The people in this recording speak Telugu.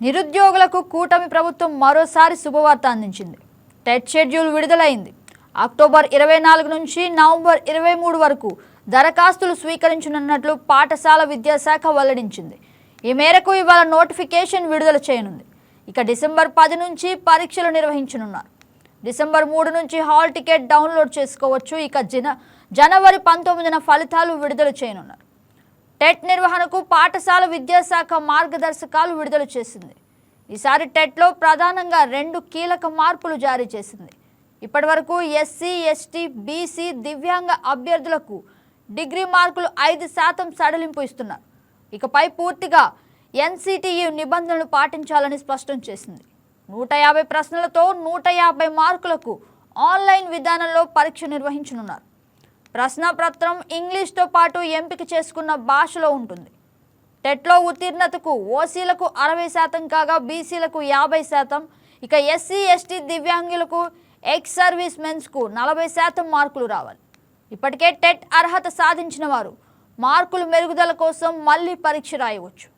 నిరుద్యోగులకు కూటమి ప్రభుత్వం మరోసారి శుభవార్త అందించింది. టెట్ షెడ్యూల్ విడుదలైంది. అక్టోబర్ ఇరవై నాలుగు నుంచి నవంబర్ ఇరవై మూడు వరకు దరఖాస్తులు స్వీకరించనున్నట్లు పాఠశాల విద్యాశాఖ వెల్లడించింది. ఈ మేరకు ఇవాళ నోటిఫికేషన్ విడుదల చేయనుంది. ఇక డిసెంబర్ పది నుంచి పరీక్షలు నిర్వహించనున్నారు. డిసెంబర్ మూడు నుంచి హాల్ టికెట్ డౌన్లోడ్ చేసుకోవచ్చు. ఇక జన జనవరి పంతొమ్మిదిన ఫలితాలు విడుదల చేయనున్నారు. టెట్ నిర్వహణకు పాఠశాల విద్యాశాఖ మార్గదర్శకాలు విడుదల చేసింది. ఈసారి టెట్లో ప్రధానంగా రెండు కీలక మార్పులు జారీ చేసింది. ఇప్పటివరకు ఎస్సీ ఎస్టీ బీసీ దివ్యాంగ అభ్యర్థులకు డిగ్రీ మార్కులు ఐదు శాతం సడలింపు ఇస్తున్నారు. ఇకపై పూర్తిగా ఎన్సిటియు నిబంధనలు పాటించాలని స్పష్టం చేసింది. నూట యాభై ప్రశ్నలతో నూట యాభై మార్కులకు ఆన్లైన్ విధానంలో పరీక్ష నిర్వహించనున్నారు. ప్రశ్నపత్రం ఇంగ్లీష్తో పాటు ఎంపిక చేసుకున్న భాషలో ఉంటుంది. టెట్లో ఉత్తీర్ణతకు ఓసీలకు అరవై శాతం కాగా బీసీలకు యాభై శాతం ఇక ఎస్సీ ఎస్టీ దివ్యాంగులకు ఎక్స్ సర్వీస్ మెన్స్కు నలభై శాతం మార్కులు రావాలి. ఇప్పటికే టెట్ అర్హత సాధించిన వారు మార్కులు మెరుగుదల కోసం మళ్ళీ పరీక్ష రాయవచ్చు.